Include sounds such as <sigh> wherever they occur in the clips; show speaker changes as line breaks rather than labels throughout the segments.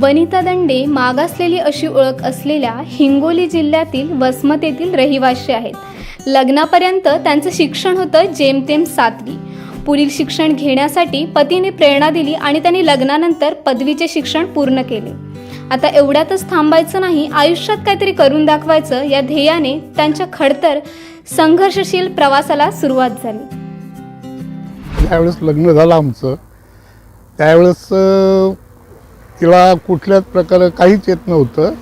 वनिता दंडे मागासलेली अशी ओळख असलेल्या हिंगोली जिल्ह्यातील वसमत येथील रहिवासी आहेत. लग्नापर्यंत त्यांचं शिक्षण होतं जेमतेम सातवी. पुढील शिक्षण घेण्यासाठी पतीने प्रेरणा दिली आणि त्यांनी लग्नानंतर पदवीचे शिक्षण पूर्ण केले. आता एवढ्यातच थांबायचं नाही आयुष्यात काहीतरी करून दाखवायचं या ध्येयाने त्यांच्या खडतर संघर्षशील प्रवासाला सुरुवात झाली.
त्यावेळेस लग्न झालं आमचं त्यावेळेस तिला कुठल्याच प्रकारे काहीच येत नव्हतं.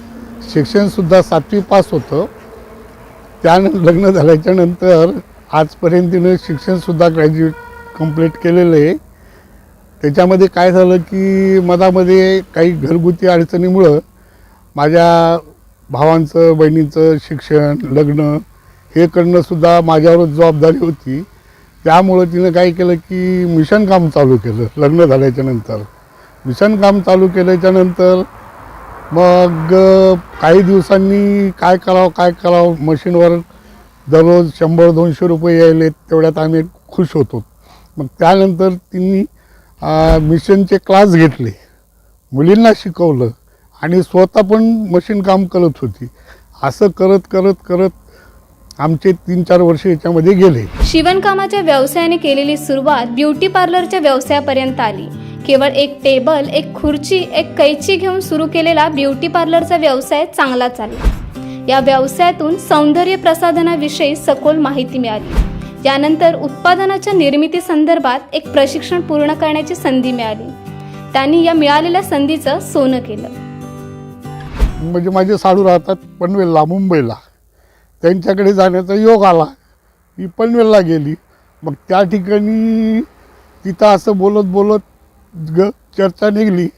शिक्षणसुद्धा सातवी पास होतं. त्यान लग्न झाल्याच्यानंतर आजपर्यंत तिनं शिक्षणसुद्धा ग्रॅज्युएट कंप्लीट केलेलं आहे. त्याच्यामध्ये काय झालं की मधामध्ये काही घरगुती अडचणीमुळं माझ्या भावांचं बहिणीचं शिक्षण लग्न हे करणंसुद्धा माझ्यावरच जबाबदारी होती. त्यामुळं तिनं काय केलं की मिशन काम चालू केलं लग्न झाल्याच्यानंतर. मिशन काम चालू केल्याच्यानंतर मग काही दिवसांनी काय करावं काय करावं? मशीनवर दररोज शंभर दोनशे रुपये यायले तेवढ्यात आम्ही खुश होतो. मग त्यानंतर तिने मिशनचे क्लास घेतले. मुलींना शिकवलं आणि स्वतः पण मशीन काम करत होती. असं करत करत करत आमचे तीन चार वर्ष याच्यामध्ये गेले.
शिवणकामाच्या व्यवसायाने केलेली सुरुवात ब्युटी पार्लरच्या व्यवसायापर्यंत आली. केवळ एक टेबल एक खुर्ची एक कैची घेऊन सुरू केलेला ब्युटी पार्लरचा व्यवसाय चांगला चालला. या व्यवसायातून सौंदर्य प्रसाधनाविषयी सखोल माहिती मिळाली. यानंतर उत्पादनाच्या निर्मिती संदर्भात एक प्रशिक्षण पूर्ण करण्याची संधी मिळाली. त्यांनी या मिळालेल्या संधीचं सोनं केलं.
म्हणजे माझे साडू राहतात पनवेलला मुंबईला. त्यांच्याकडे जाण्याचा योग आला. मी पनवेलला गेली. मग त्या ठिकाणी तिथं असं बोलत बोलत ग चर्चा निघली.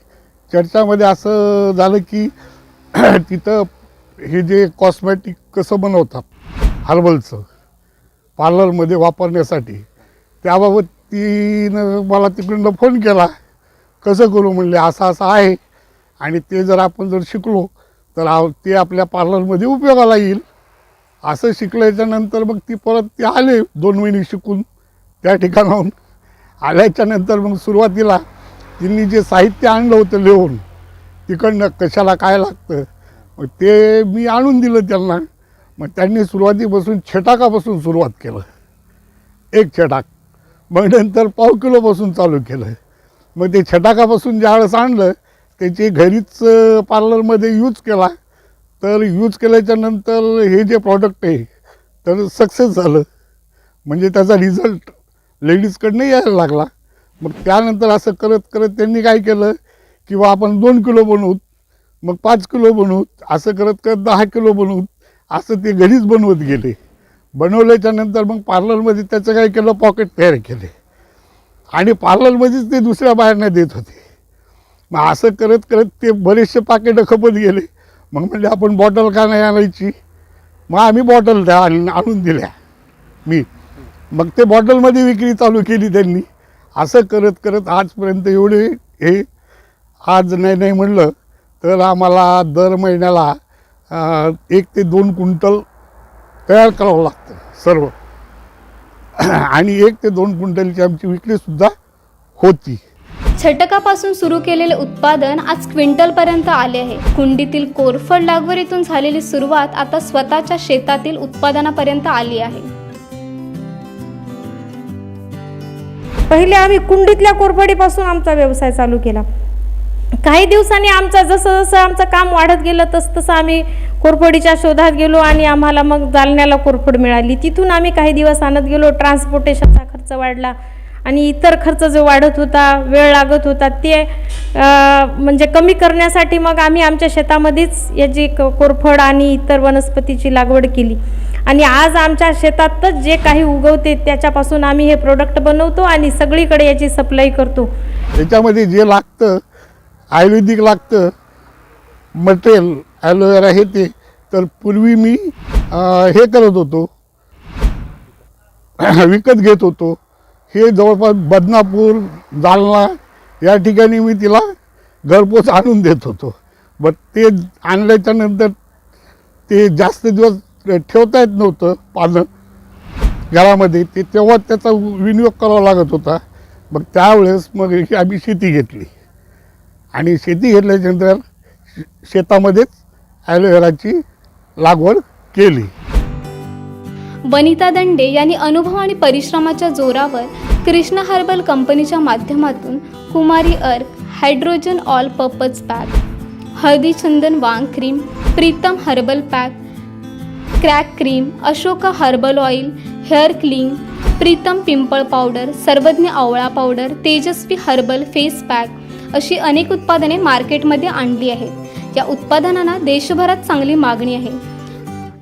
चर्चामध्ये असं झालं की <clears throat> तिथं हे जे कॉस्मॅटिक कसं बनवतात हर्बलचं पार्लरमध्ये वापरण्यासाठी त्याबाबत तिनं मला तिकडनं फोन केला. कसं करू म्हणले असं असं आहे. आणि ते जर आपण जर शिकलो तर आ- ते आपल्या पार्लरमध्ये उपयोगाला येईल. असं शिकल्याच्यानंतर मग ती परत ते आले दोन महिने शिकून त्या ठिकाणाहून. आल्याच्यानंतर मग सुरुवातीला तिने जे साहित्य आणलं होतं लिहून तिकडनं कशाला काय लागतं? मग ते मी आणून दिलं त्यांना. मग त्यांनी सुरुवातीपासून छटाकापासून सुरुवात केलं. एक छटाक. मग नंतर पाव किलोपासून चालू केलं. मग ते छटाकापासून ज्यावेळेस आणलं त्याची घरीच पार्लरमध्ये यूज केला. तर यूज केल्याच्यानंतर हे जे प्रॉडक्ट आहे तर सक्सेस झालं. म्हणजे त्याचा रिझल्ट लेडीजकडनं यायला लागला. मग त्यानंतर असं करत करत त्यांनी काय केलं किंवा आपण दोन किलो बनवू मग पाच किलो बनवू असं करत करत दहा किलो बनवू असं ते घरीच बनवत गेले. बनवल्याच्या नंतर मग पार्लरमध्ये त्याचं काय केलं पॉकेट तयार केले. आणि पार्लरमध्येच ते दुसऱ्या बाहेरनं देत होते. मग असं करत करत ते बरेचसे पाकिटं खपत गेले. मग म्हणजे आपण बॉटल का नाही आणायची? मग आम्ही बॉटल त्या आणून दिल्या. मी. मग ते बॉटलमध्ये विक्री चालू केली त्यांनी. असं करत करत आजपर्यंत एवढे हे आज नाही नाही म्हणलं तर आम्हाला दर महिन्याला एक ते दोन क्विंटल तयार करावं लागतं सर्व. आणि एक ते दोन क्विंटलची आमची विक्रीसुद्धा होती.
छटकापासून सुरू केलेले उत्पादन आज क्विंटलपर्यंत आले आहे. कुंडीतील कोरफड लागवडीतून झालेली सुरुवात आता स्वतःच्या शेतातील उत्पादनापर्यंत आली आहे.
पहिले आम्ही कुंडीतल्या कोरफडीपासून आमचा व्यवसाय चालू केला. काही दिवसांनी आमचा जसं जसं आमचं काम वाढत गेलं तसं तसं आम्ही कोरफडीच्या शोधात गेलो आणि आम्हाला मग जालन्याला कोरफड मिळाली. तिथून आम्ही काही दिवस आणत गेलो ट्रान्सपोर्टेशनचा खर्च वाढला आणि इतर खर्च जो वाढत होता वेळ लागत होता ते म्हणजे कमी करण्यासाठी मग आम्ही आमच्या शेतामध्येच याची क- कोरफड आणि इतर वनस्पतीची लागवड केली. आणि आज आमच्या शेतातच जे काही उगवते त्याच्यापासून आम्ही हे प्रोडक्ट बनवतो आणि सगळीकडे याची सप्लाय करतो.
याच्यामध्ये जे लागतं आयुर्वेदिक लागतं मटेरियल ॲलोवेरा हे ते. तर पूर्वी मी हे करत होतो. <clears throat> विकत घेत होतो. हे जवळपास बदनापूर जालना या ठिकाणी मी तिला घरपोच आणून देत होतो. बट ते आणल्याच्या नंतर ते जास्त दिवस ठेवता येत नव्हतं पानं घरामध्ये. ते तेव्हा त्याचा विनियोग करावा लागत होता. मग त्यावेळेस मग आम्ही शेती घेतली. आणि शेती घेतल्याच्यानंतर शे- शेतामध्येच ॲलोव्हेराची लागवड केली.
वनिता दंडे यांनी अनुभव आणि परिश्रमाच्या जोरावर कृष्णा हर्बल कंपनीच्या माध्यमातून कुमारी अर्क हायड्रोजन ऑल पर्पज पॅक हळदी चंदन वांग cream Pritam herbal pack crack cream Ashoka herbal oil hair cling Pritam पिंपळ पावडर सर्वज्ञ आवळा पावडर तेजस्वी हर्बल फेस पॅक अशी अनेक उत्पादने मार्केटमध्ये आणली आहेत. या उत्पादनांना देशभरात चांगली मागणी आहे.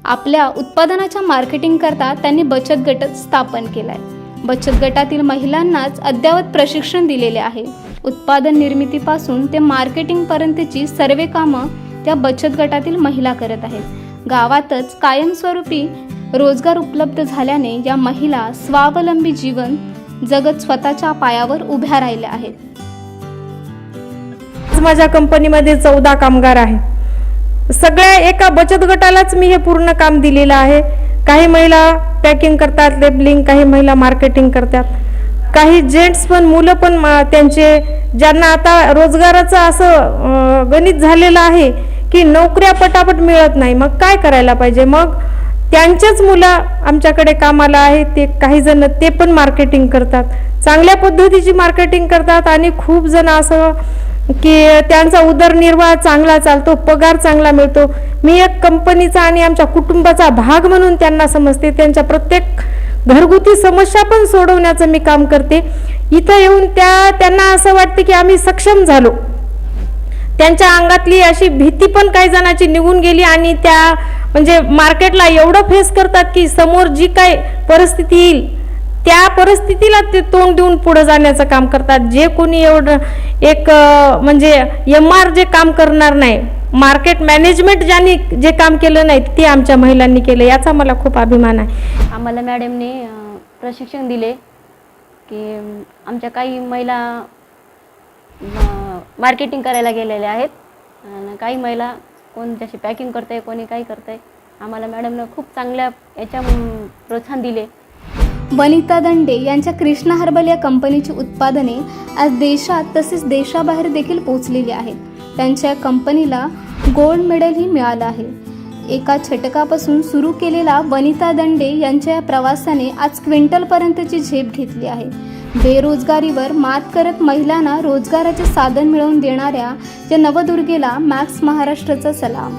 आपल्या उत्पादनाच्या मार्केटिंग करता त्यांनी बचत गट स्थापन केलाय. बचत गटातील महिलांनाच अद्ययावत प्रशिक्षण दिलेले आहे. उत्पादन निर्मितीपासून ते मार्केटिंगपर्यंतची सर्व कामं त्या बचत गटातील महिला करत आहेत. गावातच कायमस्वरूपी रोजगार उपलब्ध झाल्याने या महिला स्वावलंबी जीवन जगत स्वतःच्या पायावर उभ्या राहिल्या आहेत.
माझ्या कंपनीमध्ये चौदा कामगार आहे सगळ्या एका बचत गटालाच मी हे पूर्ण काम दिलेलं आहे. काही महिला पॅकिंग करतात लेबलिंग काही महिला मार्केटिंग करतात. काही जेंट्स पण मुलं पण त्यांचे ज्यांना आता रोजगाराचं असं गणित झालेलं आहे की नोकऱ्या पटापट मिळत नाही. मग काय करायला पाहिजे? मग त्यांचेच मुलं आमच्याकडे कामाला आहेत ते काही जण ते पण मार्केटिंग करतात. चांगल्या पद्धतीची मार्केटिंग करतात आणि खूप जण असं की त्यांचा उदरनिर्वाह चांगला चालतो पगार चांगला मिळतो. मी एक कंपनीचा आणि आमच्या कुटुंबाचा भाग म्हणून त्यांना समजते. त्यांच्या प्रत्येक घरगुती समस्या पण सोडवण्याचं मी काम करते. इथं येऊन त्या त्यांना असं वाटतं की आम्ही सक्षम झालो. त्यांच्या अंगातली अशी भीती पण काही जणांची निघून गेली आणि त्या म्हणजे मार्केटला एवढं फेस करतात की समोर जी काय परिस्थिती येईल त्या परिस्थितीला ते तोंड देऊन पुढे जाण्याचं काम करतात. जे कोणी एवढं एक म्हणजे एम आर जे काम करणार नाही मार्केट मॅनेजमेंट ज्यांनी जे काम केलं नाही ते आमच्या महिलांनी केलं याचा मला खूप अभिमान आहे.
आम्हाला मॅडमने प्रशिक्षण दिले की आमच्या काही महिला मार्केटिंग करायला गेलेल्या आहेत. आणि काही महिला कोण जशी पॅकिंग करते कोणी काही करते आम्हाला मॅडमनं खूप चांगल्या याच्या प्रोत्साहन दिले.
वनिता दंडे यांच्या कृष्णा हर्बल या कंपनीची उत्पादने आज देशात तसेच देशाबाहेर देखील पोहोचलेली आहेत. त्यांच्या कंपनीला गोल्ड मेडलही मिळालं आहे. एका छटकापासून सुरू केलेला वनिता दंडे यांच्या या प्रवासाने आज क्विंटलपर्यंतची झेप घेतली आहे. बेरोजगारीवर मात करत महिलांना रोजगाराचे साधन मिळवून देणाऱ्या या नवदुर्गेला मॅक्स महाराष्ट्राचा सलाम.